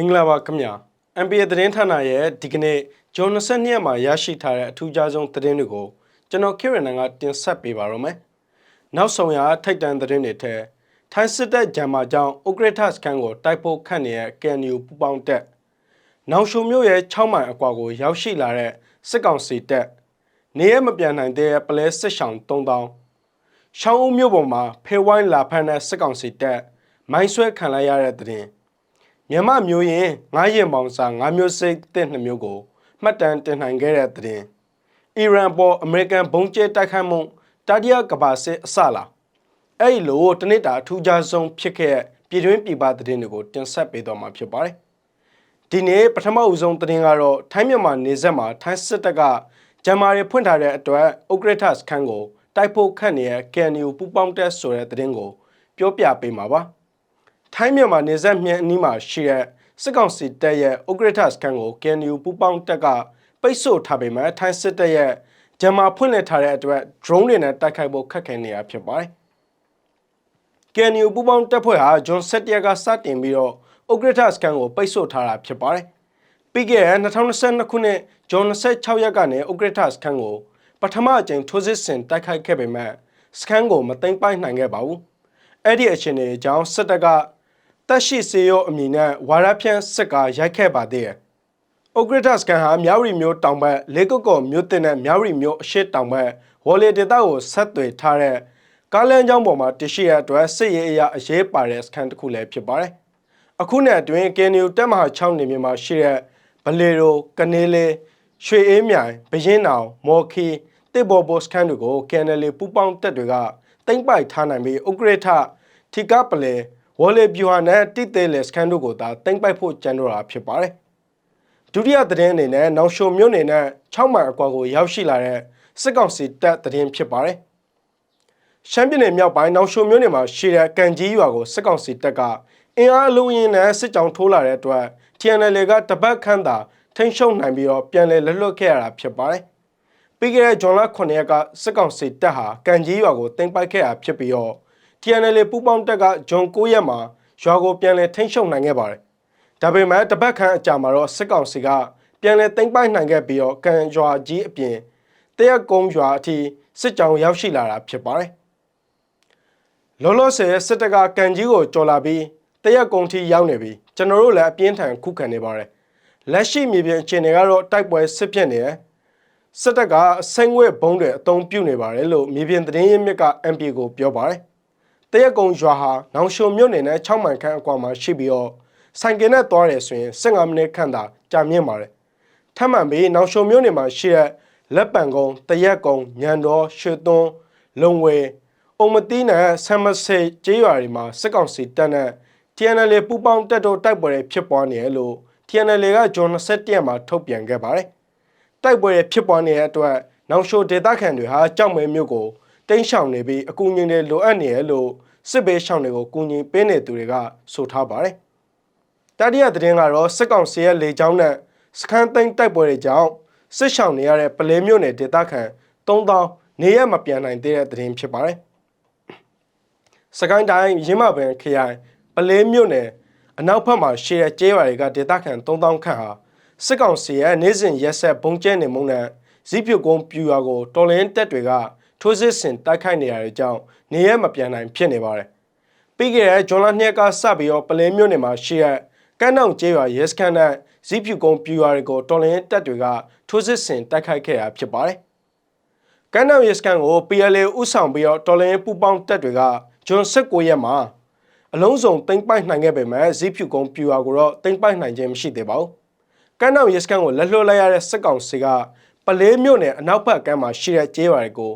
မင်္ဂလာပါခင်ဗျာ MPA သတင်းဌာနရဲ့ဒီကနေ့ဂျွန်22ရက်မှာရရှိထားတဲ့အထူးခြားဆုံးသတင်းတွေကိုကျွန်တော်ခေရနန်ကတင်ဆက်ပေးပါရမယ်။နောက်ဆုံးရထိုက်တန်သတင်းတွေထဲထိုင်းစစ်တပ်ဂျမ်မာကြောင့်ဥကရထစကန်ကိုတိုက်ပို့ခတ်နေတဲ့ KNU ပူပေါင်းတက်နောင်ရှုံမြို့ရဲ့6မိုင်အကွာကိုရောက်ရှိလာတဲ့စစ်ကောင်စီတပ်နေရမပြန်နိုင်တဲ့ပလဲစစ်ဆောင်3000ရှောင်းဦးမြို့ပေါ်မှာဖေဝိုင်းလာဖမ်းတဲ့စစ်ကောင်စီတပ်မိုင်းဆွဲခံလိုက်ရတဲ့သတင်း မြန်မာမျိုးရင်ငါးရင်ပေါင်စာငါးမျိုးစိတ်တဲ့နှစ်မျိုးကိုမှတ်တမ်းတင်နိုင်ခဲ့တဲ့သတင်းအီရန်ပေါ်အမေရိကန်ဘုံကျဲတိုက်ခိုက်မှုတတိယကမ္ဘာစစ်အစလာအဲ့ဒီလိုတနစ်တာအထူးခြားဆုံးဖြစ်ခဲ့ပြည်တွင်းပြည်ပသတင်းတွေကိုတင်ဆက်ပေးတော့မှာဖြစ်ပါတယ်ဒီနေ့ပထမအဦးဆုံးသတင်းကတော့ထိုင်းမြန်မာနေဆက်မှာထိုင်းစစ်တပ်ကဂျမာရီဖွင့်ထားတဲ့အတွက်ဥက္ကဋ္ဌစခန်းကိုတိုက်ဖို့ခတ်နေတဲ့ KNU ပူပေါင်းတက်ဆိုတဲ့သတင်းကိုပြောပြပေးမှာပါ။ ထိုင်းမြန်မာနေဆက်မြန်အနီးမှာရှိတဲ့စစ်ကောင်စီတပ်ရဲ့ဥက္ကဋ္ဌစခန်းကို KNU ပူပေါင်းတပ်ကပိတ်ဆို့ထားပေမဲ့ထိုင်းစစ်တပ်ရဲ့ဂျမာဖွင့်လှစ်ထားတဲ့အတွက် drone တွေနဲ့တိုက်ခိုက်ဖို့ခက်ခဲနေတာဖြစ်ပါတယ်။ KNU ပူပေါင်းတပ်ဖွဲ့ဟာဂျွန်7ရက်ကစတင်ပြီးတော့ဥက္ကဋ္ဌစခန်းကိုပိတ်ဆို့ထားတာဖြစ်ပါတယ်။ပြီးခဲ့တဲ့2022ခုနှစ်ဂျွန်26ရက်ကနေဥက္ကဋ္ဌစခန်းကိုပထမအကြိမ်ထိုးစစ်ဆင်တိုက်ခိုက်ခဲ့ပေမဲ့စခန်းကိုမသိမ်းပိုက်နိုင်ခဲ့ပါဘူး။အဲ့ဒီအချိန်တွေအကြောင်းစစ်တပ်က တက်ရှိစေရောအမည်နဲ့ဝါရဖြန့်စစ်ကာရိုက်ခဲ့ပါသေးတယ်။ဥက္ကဋ္ဌစကန်ဟာမြဝတီမြို့တောင်ဘက်လေးကုတ်ကော်မြို့တင်နဲ့မြဝတီမြို့အရှေ့တောင်ဘက်ဝေါ်လီဒေတာကိုဆက်သွယ်ထားတဲ့ကားလမ်းကြောင်းပေါ်မှာတရှိရအတွက်စစ်ရေးအရာအရေးပါတဲ့စကန်တစ်ခုလည်းဖြစ်ပါတယ်။အခုနဲ့အတွင်းကင်နီယိုတက်မဟာ6နေမြေမှာရှိတဲ့ဗလေရိုကနေလေးရွှေအေးမြိုင်ဘရင်နောင်မော်ခီတစ်ဘော်ဘော့စကန်တို့ကိုကန်နယ်လီပူပေါင်းတက်တွေကတိမ့်ပိုက်ထားနိုင်ပြီးဥက္ကဋ္ဌထီကပလေ ဝေါ်လေဗျူဟာနဲ့တိသေးလေစကန်တို့ကိုသာတင်ပိုက်ဖို့ကြံတော့တာဖြစ်ပါတယ်။ဒုတိယသတင်းအနေနဲ့နောင်ရှုံမြို့နယ်နဲ့6မိုင်အကွာကိုရောက်ရှိလာတဲ့စစ်ကောင်စီတပ်သတင်းဖြစ်ပါတယ်။ရှမ်းပြည်နယ်မြောက်ပိုင်းနောင်ရှုံမြို့နယ်မှာရှိတဲ့ကန်ကြီးရွာကိုစစ်ကောင်စီတပ်ကအင်အားအလုံးရင်းနဲ့စစ်ကြောင်းထိုးလာတဲ့အတွက် TNL ကတပတ်ခန့်သာထိန်းချုပ်နိုင်ပြီးတော့ပြန်လည်လွတ်လွတ်ခဲ့ရတာဖြစ်ပါတယ်။ပြီးခဲ့တဲ့ဇွန်လ9ရက်ကစစ်ကောင်စီတပ်ဟာကန်ကြီးရွာကိုတင်ပိုက်ခဲ့တာဖြစ်ပြီးတော့ TNL ပူးပေါင်းတပ်ကဂျွန်9ရက်မှာရွာကိုပြန်လည်ထိန်းချုပ်နိုင်ခဲ့ပါတယ်။ဒါပေမဲ့တပတ်ခန့်အကြာမှာတော့စစ်ကောင်စီကပြန်လည်သိမ်းပိုက်နိုင်ခဲ့ပြီးတော့ကန်ရွာကြီးအပြင်တရက်ကုန်းရွာအထိစစ်ကြောင်းရောက်ရှိလာတာဖြစ်ပါတယ်။လောလောဆယ်စစ်တပ်ကကန်ကြီးကိုကြော်လာပြီးတရက်ကုန်းထိရောက်နေပြီကျွန်တော်တို့လည်းအပြင်းထန်ခုခံနေပါတယ်။လက်ရှိမြေပြင်အခြေအနေကတော့တိုက်ပွဲစစ်ဖြစ်နေတယ်။စစ်တပ်ကအစိမ့်ဝဲဘုံတွေအုံပြုတ်နေပါတယ်လို့မြေပြင်သတင်းရင်းမြစ်က MP ကိုပြောပါတယ်။ တရက်ကုံရွာဟာနောင်ရှုံမြို့နယ်နဲ့6မိုင်ခန့်အကွာမှာရှိပြီးတော့ဆိုင်ကယ်နဲ့သွားတယ်ဆိုရင်15မိနစ်ခန့်သာကြာမြင့်ပါတယ်။ထပ်မံပြီးနောင်ရှုံမြို့နယ်မှာရှိတဲ့လက်ပံကုန်းတရက်ကုန်းညံတော်ရွှေသွန်းလုံဝဲအုံမတိနဲ့ဆမ်မဆေကျေးရွာတွေမှာစစ်ကောင်စီတပ်နဲ့ TNL ပူပေါင်းတပ်တို့တိုက်ပွဲတွေဖြစ်ပွားနေတယ်လို့ TNL ကဂျွန်27ရက်မှာထုတ်ပြန်ခဲ့ပါတယ်။တိုက်ပွဲတွေဖြစ်ပွားနေတဲ့အတွက်နောင်ရှိုဒေသခံတွေဟာကြောက်မဲမြို့ကို တင်းရှောင်နေပြီးအကူအညီတွေလိုအပ်နေရလို့စစ်ဘေးရှောင်တွေကိုကူညီပေးနေသူတွေကဆိုထားပါတယ်။တတိယသတင်းကတော့စစ်ကောင်စီရဲ့လေကြောင်းနဲ့စခန်းသိမ်းတိုက်ပွဲတွေကြောင့်စစ်ရှောင်နေရတဲ့ပလဲမြို့နယ်ဒေသခံ3000နေရမပြန်နိုင်သေးတဲ့သတင်းဖြစ်ပါတယ်။စကိုင်းတိုင်းရင်းမပင်ခရိုင်ပလဲမြို့နယ်အနောက်ဘက်မှာရှိတဲ့ကျေးရွာတွေကဒေသခံ3000ခန့်ဟာစစ်ကောင်စီရဲ့နေစဉ်ရက်ဆက်ဘုံကျဲနေမှုနဲ့ဇီးပြုတ်ကုန်းပြူရွာကိုတော်လင်းတက်တွေက ထိုးစစ်ဆင်တိုက်ခိုက်နေရတဲ့ကြောင့်နေရမပြန်နိုင်ဖြစ်နေပါတယ်။ပြီးခဲ့တဲ့ဂျွန်လ2ရက်ကစပြီးတော့ပလင်းမြို့နယ်မှာရှိတဲ့ကန်းတောင်ကျေးရွာရဲစခန်းနဲ့ဇီးဖြူကုန်းပြူရွာတွေကိုတော်လင်းတပ်တွေကထိုးစစ်ဆင်တိုက်ခိုက်ခဲ့တာဖြစ်ပါတယ်။ကန်းတောင်ရဲစခန်းကို PLA ဥဆောင်ပြီးတော့တော်လင်းပူပေါင်းတပ်တွေကဂျွန်19ရက်မှာအလုံးစုံတင်ပိုက်နိုင်ခဲ့ပေမဲ့ဇီးဖြူကုန်းပြူရွာကိုတော့တင်ပိုက်နိုင်ခြင်းမရှိသေးပါဘူး။ကန်းတောင်ရဲစခန်းကိုလက်လွှတ်လိုက်ရတဲ့စစ်ကောင်စီကပလေးမြို့နယ်အနောက်ဘက်ကမ်းမှာရှိတဲ့ကျေးရွာတွေကို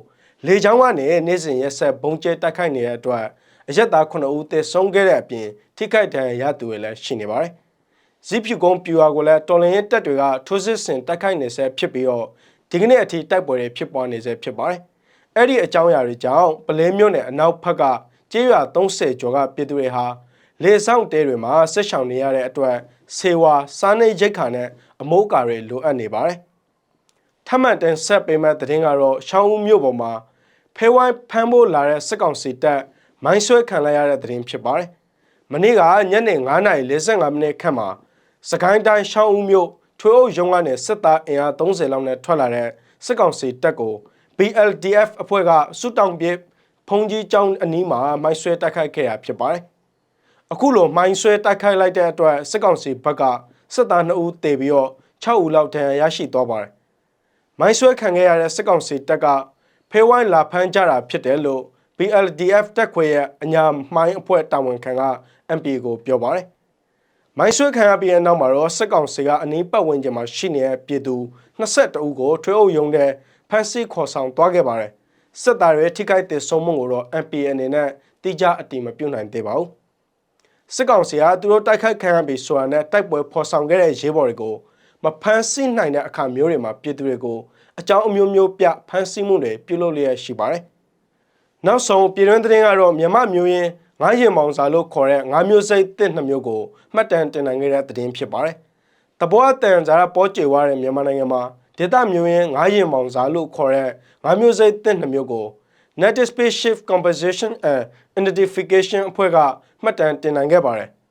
လေကြောင်းကနေနေ့စဉ်ရက်ဆက်ဘုံကျဲတိုက်ခိုက်နေတဲ့အတွက်အရက်သား9ဦးသေဆုံးခဲ့တဲ့အပြင်ထိခိုက်ဒဏ်ရာရသူတွေလည်းရှိနေပါတယ်။ဇီးဖြူကုန်းပြူဟာကိုလည်းတော်လင်ရဲတပ်တွေကထိုးစစ်ဆင်တိုက်ခိုက်နေဆဲဖြစ်ပြီးတော့ဒီကနေ့အထိတိုက်ပွဲတွေဖြစ်ပွားနေဆဲဖြစ်ပါတယ်။အဲ့ဒီအကြောင်းအရာတွေကြောင့်ပလင်းမြို့နယ်အနောက်ဘက်ကကျေးရွာ30ကျော်ကပြည်သူတွေဟာလေဆောင်တဲတွေမှာဆက်ရှောင်နေရတဲ့အတွက်ဆေဝါစားနေရိတ်ခါနဲ့အမိုးကာတွေလိုအပ်နေပါတယ်။ထမှန်တင်ဆက်ပေးမဲ့သတင်းကတော့ရှောင်းဦးမြို့ပေါ်မှာ ဖဲဝိုင်းဖမ်းဖို့လာတဲ့စစ်ကောင်စီတပ်မိုင်းဆွဲခံလိုက်ရတဲ့သတင်းဖြစ်ပါတယ်။မနေ့ကညနေ9:45မိနစ်ခန့်မှာစကိုင်းတိုင်းရှောင်းဦးမြို့ထွေအုပ်ရုံးကနေစစ်သားအင်အား30လောက်နဲ့ထွက်လာတဲ့စစ်ကောင်စီတပ်ကို BLDF အဖွဲ့ကစုတောင်ပြေဖုန်ကြီးကျောင်းအနီးမှာမိုင်းဆွဲတိုက်ခိုက်ခဲ့တာဖြစ်ပါတယ်။အခုလိုမိုင်းဆွဲတိုက်ခိုက်လိုက်တဲ့အတွက်စစ်ကောင်စီဘက်ကစစ်သား2ဦးတေပြီးတော့6ဦးလောက်ဒဏ်ရာရရှိသွားပါတယ်။မိုင်းဆွဲခံခဲ့ရတဲ့စစ်ကောင်စီတပ်က ဖေးဝိုင်းလာဖမ်းကြတာဖြစ်တယ်လို့ BLDF တက်ခွေရဲ့အညာမိုင်းအဖွဲ့တာဝန်ခံက MP ကိုပြောပါတယ်။မိုင်းဆွဲခံရပြီးတဲ့နောက်မှာတော့စစ်ကောင်စီကအနီးပတ်ဝန်းကျင်မှာရှိနေတဲ့ပြည်သူ22ဦးကိုထွေအုပ်ရုံးတဲ့ဖမ်းဆီးခေါ်ဆောင်သွားခဲ့ပါတယ်။စစ်သားတွေထိခိုက်တဲ့ဆုံးမှုကိုတော့ MP အနေနဲ့တိကျအတိမပြုတ်နိုင်သေးပါဘူး။စစ်ကောင်စီကသူတို့တိုက်ခိုက်ခံရပြီးဆိုတာနဲ့တိုက်ပွဲဖော်ဆောင်ခဲ့တဲ့ရေးဘော်တွေကို မဖမ်းဆီးနိုင်တဲ့အခါမျိုးတွေမှာပြည်သူတွေကိုအကြောင်းအမျိုးမျိုးပြဖမ်းဆီးမှုတွေပြုလုပ်လျက်ရှိပါတယ်။နောက်ဆုံးပြည်တွင်းသတင်းကတော့မြန်မာမျိုးရင်းငါးရင်မောင်စာလို့ခေါ်တဲ့ငါးမျိုးစိတ်တစ်နှစ်မျိုးကိုမှတ်တမ်းတင်နိုင်ခဲ့တဲ့သတင်းဖြစ်ပါတယ်။တဘောအတန်ဇာရပေါ်ကျေဝါတဲ့မြန်မာနိုင်ငံမှာဒေသမျိုးရင်းငါးရင်မောင်စာလို့ခေါ်တဲ့ငါးမျိုးစိတ်တစ်နှစ်မျိုးကို Native Spaceship Composition and Identification အဖွဲ့ကမှတ်တမ်းတင်နိုင်ခဲ့ပါတယ်။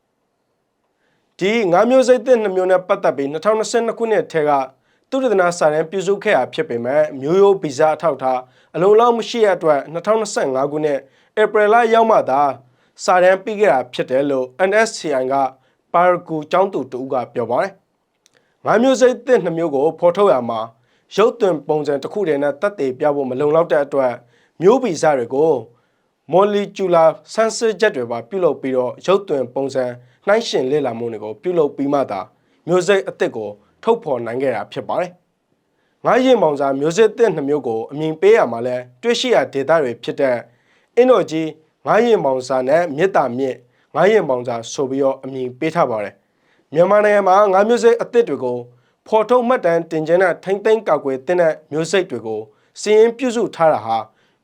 ဒီငါးမျိုးစိတ်တစ်နှစ်မျိုးနဲ့ပတ်သက်ပြီး2022ခုနှစ်ထဲကသူရဒနာစာရန်ပြုစုခဲ့တာဖြစ်ပေမဲ့မျိုးရိုးဗီဇအထောက်ထားအလုံးလောက်မရှိတဲ့အတွက်2025ခုနှစ်ဧပြီလရောက်မှသာစာရန်ပြီးခဲ့တာဖြစ်တယ်လို့ NSCI ကပါရဂူကျောင်းသူတူကပြောပါတယ်။ငါးမျိုးစိတ်တစ်နှစ်မျိုးကိုဖော်ထုတ်ရမှာရုပ်သွင်းပုံစံတစ်ခုတည်းနဲ့တက်တည်ပြဖို့မလုံလောက်တဲ့အတွက်မျိုးဗီဇတွေကို molecular sensor ချက်တွေပါပြုလုပ်ပြီးတော့ရုပ်သွင်းပုံစံ နှိုင်းယှဉ်လေ့လာမှုတွေကိုပြုလုပ်ပြီးမှသာမျိုးစိတ်အသစ်ကိုထုတ်ဖော်နိုင်ခဲ့တာဖြစ်ပါတယ်။ငါးရင်မောင်စာမျိုးစစ်တစ်နှစ်မျိုးကိုအမြင်ပေးရမှာလဲတွေ့ရှိရဒေတာတွေဖြစ်တဲ့အင်းတော်ကြီးငါးရင်မောင်စာနဲ့မြစ်တာမြစ်ငါးရင်မောင်စာဆိုပြီးတော့အမြင်ပေးထားပါတယ်။မြန်မာနိုင်ငံမှာငါးမျိုးစိတ်အသစ်တွေကိုဖော်ထုတ်မှတ်တမ်းတင်ခြင်းနဲ့ထိမ့်သိမ်းကောက်ွယ်တဲ့မျိုးစိတ်တွေကိုစီရင်ပြုစုထားတာဟာ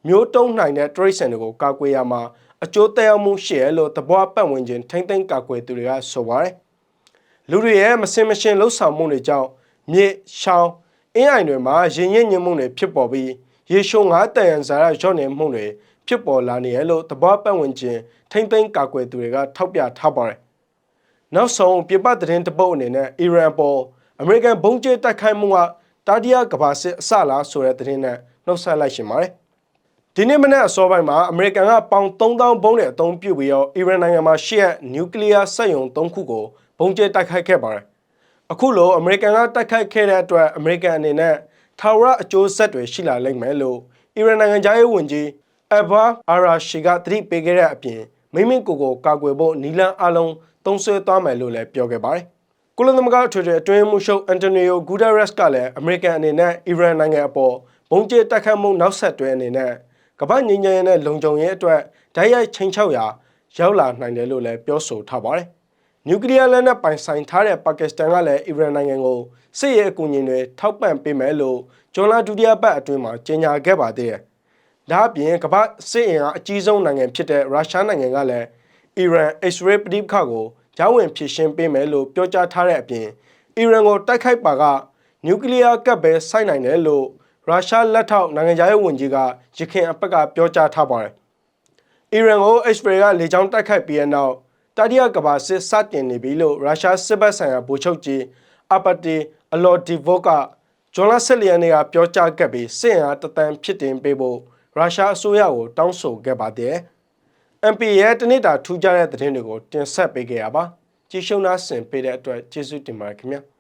မျိုးတုံးနိုင်တဲ့တရိတ်ဆန်တွေကိုကာကွယ်ရမှာ အကျိုးသက်ရောက်မှုရှိရလို့သဘောပတ်ဝန်းကျင်ထိမ့်သိမ်းကာကွယ်သူတွေကဆိုပါတယ်။လူတွေရဲ့မစင်မရှင်လှုပ်ဆောင်မှုတွေကြောင့်မြေရှောင်းအင်းအိုင်တွေမှာရင်ရင့်ညွတ်မှုတွေဖြစ်ပေါ်ပြီးရေရှုံငါးတန်ရန်ဇာရရော့နေမှုတွေဖြစ်ပေါ်လာနေရလို့သဘောပတ်ဝန်းကျင်ထိမ့်သိမ်းကာကွယ်သူတွေကထောက်ပြထားပါတယ်။နောက်ဆုံးပြပသတင်းတပုတ်အနေနဲ့အီရန်ပေါ်အမေရိကန်ဘုံကျဲတိုက်ခိုက်မှုကတာဒီယာကဘာစစ်အစလားဆိုတဲ့သတင်းနဲ့နှုတ်ဆက်လိုက်ရှင်ပါတယ်။ ဒီနေ့မနေ့အစောပိုင်းမှာအမေရိကန်ကပေါင်3000ဘုံနဲ့အသုံးပြုပြီးတော့အီရန်နိုင်ငံမှာရှိတဲ့နျူကလ িয়ার စက်ရုံ3ခုကိုဘုံကျဲတိုက်ခိုက်ခဲ့ပါတယ်။အခုလိုအမေရိကန်ကတိုက်ခိုက်ခဲ့တဲ့အတွက်အမေရိကန်အနေနဲ့ထာဝရအကျိုးဆက်တွေရှိလာလိမ့်မယ်လို့အီရန်နိုင်ငံသားရေးဝန်ကြီးအဘာအာရာရှီကသတိပေးခဲ့တဲ့အပြင်မိမ့်ကိုကိုကာကွယ်ဖို့နီလန်အလုံးသုံးဆွဲသွားမယ်လို့လည်းပြောခဲ့ပါတယ်။ကုလသမဂ္ဂထွေထွေအတွင်းမှုရှုပ်အန်တိုနီယိုဂူဒါရက်စ်ကလည်းအမေရိကန်အနေနဲ့အီရန်နိုင်ငံအပေါ်ဘုံကျဲတိုက်ခတ်မှုနောက်ဆက်တွဲအနေနဲ့ ကမ္ဘာငြိမ်းချမ်းရေးနဲ့လုံခြုံရေးအတွက်ဓာတ်ရိုက်ချိန်ချောက်ရာရောက်လာနိုင်တယ်လို့လည်းပြောဆိုထားပါတယ်။နျူကလ িয়ার လက်နက်ပိုင်ဆိုင်ထားတဲ့ပါကစ္စတန်ကလည်းအီရန်နိုင်ငံကိုစစ်ရေးအကူအညီတွေထောက်ပံ့ပေးမယ်လို့ဂျွန်လာဒူဒီယာပတ်အတွင်းမှာကြေညာခဲ့ပါသေးတယ်။ဒါအပြင်ကမ္ဘာစစ်အင်အားအကြီးဆုံးနိုင်ငံဖြစ်တဲ့ရုရှားနိုင်ငံကလည်းအီရန်အစ္စရေးပဋိပက္ခကိုဂျာဝင်ဖြစ်ရှင်းပေးမယ်လို့ပြောကြားထားတဲ့အပြင်အီရန်ကိုတိုက်ခိုက်ပါကနျူကလ িয়ার ကပ်ပဲစိုက်နိုင်တယ်လို့ ရုရှားလက်ထောက်နိုင်ငံရေးဝန်ကြီးကရခင်အပတ်ကပြောကြားထားပါတယ်။အီရန်ကိုအစ္စရေးကလေကြောင်းတိုက်ခိုက်ပြီးတဲ့နောက်တာဒီယာကဘာစစ်စတင်နေပြီလို့ရုရှားစစ်ဘက်ဆိုင်ရာဗိုလ်ချုပ်ကြီးအပတီအလော်ဒီဗိုကဂျွန်လာဆက်လီယန်ကပြောကြားခဲ့ပြီးစစ်အင်အားတသန်းဖြစ်တင်ပေးဖို့ရုရှားအစိုးရကိုတောင်းဆိုခဲ့ပါတယ်။ MP ရဲ့တနေ့တာထူးခြားတဲ့သတင်းတွေကိုတင်ဆက်ပေးခဲ့ရပါကြည့်ရှုနာဆင်ပေးတဲ့အတွက်ကျေးဇူးတင်ပါတယ်ခင်ဗျာ။